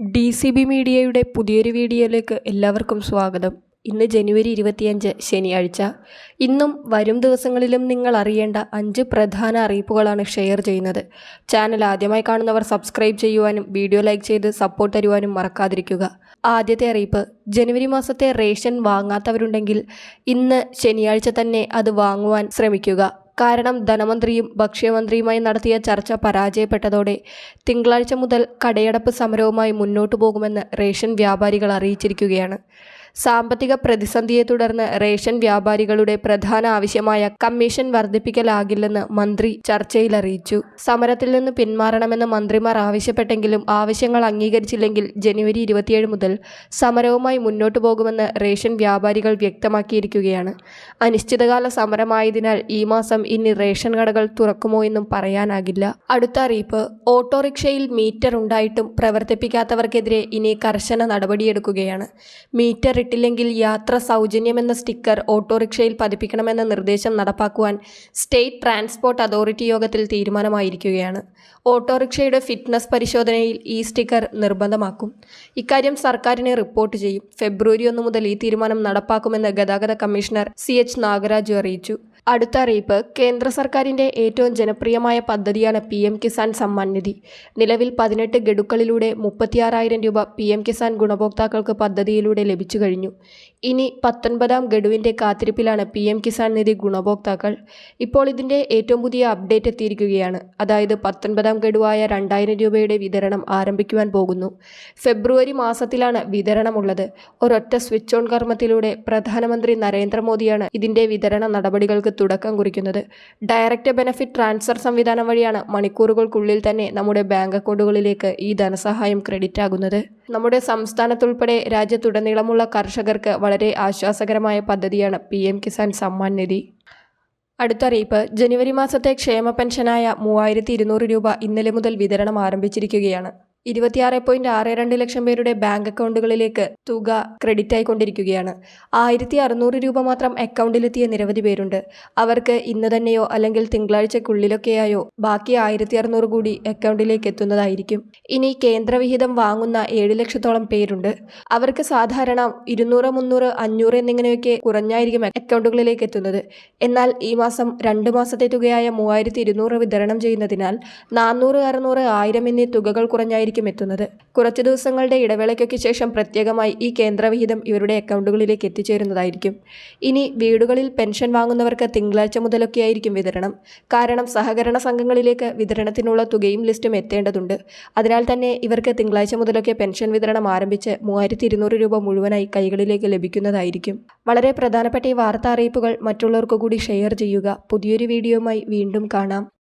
D C B മീഡിയയുടെ പുതിയൊരു വീഡിയോയിലേക്ക് എല്ലാവർക്കും സ്വാഗതം. ഇന്ന് ജനുവരി ഇരുപത്തിയഞ്ച് ശനിയാഴ്ച. ഇന്നും വരും ദിവസങ്ങളിലും നിങ്ങൾ അറിയേണ്ട അഞ്ച് പ്രധാന അറിയിപ്പുകളാണ് ഷെയർ ചെയ്യുന്നത്. ചാനൽ ആദ്യമായി കാണുന്നവർ സബ്സ്ക്രൈബ് ചെയ്യുവാനും വീഡിയോ ലൈക്ക് ചെയ്ത് സപ്പോർട്ട് തരുവാനും മറക്കാതിരിക്കുക. ആദ്യത്തെ അറിയിപ്പ് ജനുവരി മാസത്തെ റേഷൻ വാങ്ങാത്തവരുണ്ടെങ്കിൽ ഇന്ന് ശനിയാഴ്ച തന്നെ അത് വാങ്ങുവാൻ ശ്രമിക്കുക. കാരണം ധനമന്ത്രിയും ഭക്ഷ്യമന്ത്രിയുമായി നടത്തിയ ചർച്ച പരാജയപ്പെട്ടതോടെ തിങ്കളാഴ്ച മുതൽ കടയടപ്പ് സമരവുമായി മുന്നോട്ടു പോകുമെന്ന് റേഷൻ വ്യാപാരികൾ അറിയിച്ചിരിക്കുകയാണ്. സാമ്പത്തിക പ്രതിസന്ധിയെ തുടർന്ന് റേഷൻ വ്യാപാരികളുടെ പ്രധാന ആവശ്യമായ കമ്മീഷൻ വർദ്ധിപ്പിക്കലാകില്ലെന്ന് മന്ത്രി ചർച്ചയിൽ അറിയിച്ചു. സമരത്തിൽ നിന്ന് പിന്മാറണമെന്ന് മന്ത്രിമാർ ആവശ്യപ്പെട്ടെങ്കിലും ആവശ്യങ്ങൾ അംഗീകരിച്ചില്ലെങ്കിൽ ജനുവരി ഇരുപത്തിയേഴ് മുതൽ സമരവുമായി മുന്നോട്ടു പോകുമെന്ന് റേഷൻ വ്യാപാരികൾ വ്യക്തമാക്കിയിരിക്കുകയാണ്. അനിശ്ചിതകാല സമരമായതിനാൽ ഈ മാസം ഇനി റേഷൻ കടകൾ തുറക്കുമോ എന്നും പറയാനാകില്ല. അടുത്ത അറിയിപ്പ് ഓട്ടോറിക്ഷയിൽ മീറ്റർ ഉണ്ടായിട്ടും പ്രവർത്തിപ്പിക്കാത്തവർക്കെതിരെ ഇനി കർശന നടപടിയെടുക്കുകയാണ്. മീറ്റർ ഇട്ടില്ലെങ്കിൽ യാത്ര സൗജന്യമെന്ന സ്റ്റിക്കർ ഓട്ടോറിക്ഷയിൽ പതിപ്പിക്കണമെന്ന നിർദ്ദേശം നടപ്പാക്കുവാൻ സ്റ്റേറ്റ് ട്രാൻസ്പോർട്ട് അതോറിറ്റി യോഗത്തിൽ തീരുമാനമായിരിക്കുകയാണ്. ഓട്ടോറിക്ഷയുടെ ഫിറ്റ്നസ് പരിശോധനയിൽ ഈ സ്റ്റിക്കർ നിർബന്ധമാക്കും. ഇക്കാര്യം സർക്കാരിനെ റിപ്പോർട്ട് ചെയ്യും. ഫെബ്രുവരി ഒന്ന് മുതൽ ഈ തീരുമാനം നടപ്പാക്കുമെന്ന് ഗതാഗത കമ്മീഷണർ സി എച്ച് നാഗരാജു അറിയിച്ചു. അടുത്ത അറിയിപ്പ് കേന്ദ്ര സർക്കാരിന്റെ ഏറ്റവും ജനപ്രിയമായ പദ്ധതിയാണ് പി എം കിസാൻ സമ്മാൻ നിധി. നിലവിൽ പതിനെട്ട് ഗഡുക്കളിലൂടെ മുപ്പത്തിയാറായിരം രൂപ പി എം കിസാൻ ഗുണഭോക്താക്കൾക്ക് പദ്ധതിയിലൂടെ ലഭിച്ചു കഴിഞ്ഞു. ഇനി പത്തൊൻപതാം ഗഡുവിന്റെ കാത്തിരിപ്പിലാണ് പി എം കിസാൻ നിധി ഗുണഭോക്താക്കൾ. ഇപ്പോൾ ഇതിന്റെ ഏറ്റവും പുതിയ അപ്ഡേറ്റ് എത്തിയിരിക്കുകയാണ്. അതായത് പത്തൊൻപതാം ഗഡുവായ രണ്ടായിരം രൂപയുടെ വിതരണം ആരംഭിക്കുവാൻ പോകുന്നു. ഫെബ്രുവരി മാസത്തിലാണ് വിതരണമുള്ളത്. ഒരൊറ്റ സ്വിച്ച് ഓൺ കർമ്മത്തിലൂടെ പ്രധാനമന്ത്രി നരേന്ദ്രമോദിയാണ് ഇതിന്റെ വിതരണ നടപടികൾക്ക് തുടക്കം കുറിക്കുന്നത്. ഡയറക്റ്റ് ബെനഫിറ്റ് ട്രാൻസ്ഫർ സംവിധാനം വഴിയാണ് മണിക്കൂറുകൾക്കുള്ളിൽ തന്നെ നമ്മുടെ ബാങ്ക് അക്കൗണ്ടുകളിലേക്ക് ഈ ധനസഹായം ക്രെഡിറ്റ് ആകുന്നത്. നമ്മുടെ സംസ്ഥാനത്തുൾപ്പെടെ രാജ്യത്തുടനീളമുള്ള കർഷകർക്ക് വളരെ ആശ്വാസകരമായ പദ്ധതിയാണ് പി എം കിസാൻ സമ്മാൻ നിധി. അടുത്ത അറിയിപ്പ്. ജനുവരി മാസത്തെ ക്ഷേമ പെൻഷനായ മൂവായിരത്തി ഇരുന്നൂറ് രൂപ ഇന്നലെ മുതൽ വിതരണം ആരംഭിച്ചിരിക്കുകയാണ്. ഇരുപത്തിയാറ് പോയിന്റ് ആറ് രണ്ട് ലക്ഷം പേരുടെ ബാങ്ക് അക്കൗണ്ടുകളിലേക്ക് തുക ക്രെഡിറ്റ് ആയിക്കൊണ്ടിരിക്കുകയാണ് ആയിരത്തി അറുന്നൂറ് രൂപ മാത്രം അക്കൗണ്ടിലെത്തിയ നിരവധി പേരുണ്ട്. അവർക്ക് ഇന്ന് തന്നെയോ അല്ലെങ്കിൽ തിങ്കളാഴ്ചക്കുള്ളിലൊക്കെയായോ ബാക്കി ആയിരത്തി അറുന്നൂറ് കൂടി അക്കൗണ്ടിലേക്ക് എത്തുന്നതായിരിക്കും. ഇനി കേന്ദ്രവിഹിതം വാങ്ങുന്ന ഏഴ് ലക്ഷത്തോളം പേരുണ്ട്. അവർക്ക് സാധാരണ ഇരുന്നൂറ് മുന്നൂറ് അഞ്ഞൂറ് എന്നിങ്ങനെയൊക്കെ കുറഞ്ഞായിരിക്കും അക്കൗണ്ടുകളിലേക്ക് എത്തുന്നത്. എന്നാൽ ഈ മാസം രണ്ട് മാസത്തെ തുകയായ മൂവായിരത്തി വിതരണം ചെയ്യുന്നതിനാൽ നാനൂറ് അറുന്നൂറ് ആയിരം എന്നീ തുകകൾ കുറഞ്ഞായിരിക്കും എത്തുന്നത്. കുറച്ച് ദിവസങ്ങളുടെ ഇടവേളയ്ക്കൊക്കെ ശേഷം പ്രത്യേകമായി ഈ കേന്ദ്രവിഹിതം ഇവരുടെ അക്കൗണ്ടുകളിലേക്ക് എത്തിച്ചേരുന്നതായിരിക്കും. ഇനി വീടുകളിൽ പെൻഷൻ വാങ്ങുന്നവർക്ക് തിങ്കളാഴ്ച മുതലൊക്കെയായിരിക്കും വിതരണം. കാരണം സഹകരണ സംഘങ്ങളിലേക്ക് വിതരണത്തിനുള്ള തുകയും ലിസ്റ്റും എത്തേണ്ടതുണ്ട്. അതിനാൽ തന്നെ ഇവർക്ക് തിങ്കളാഴ്ച മുതലൊക്കെ പെൻഷൻ വിതരണം ആരംഭിച്ച് മൂവായിരത്തി ഇരുന്നൂറ് രൂപ മുഴുവനായി കൈകളിലേക്ക് ലഭിക്കുന്നതായിരിക്കും. വളരെ പ്രധാനപ്പെട്ട ഈ വാർത്താ അറിയിപ്പുകൾ മറ്റുള്ളവർക്കു കൂടി ഷെയർ ചെയ്യുക. പുതിയൊരു വീഡിയോയുമായി വീണ്ടും കാണാം.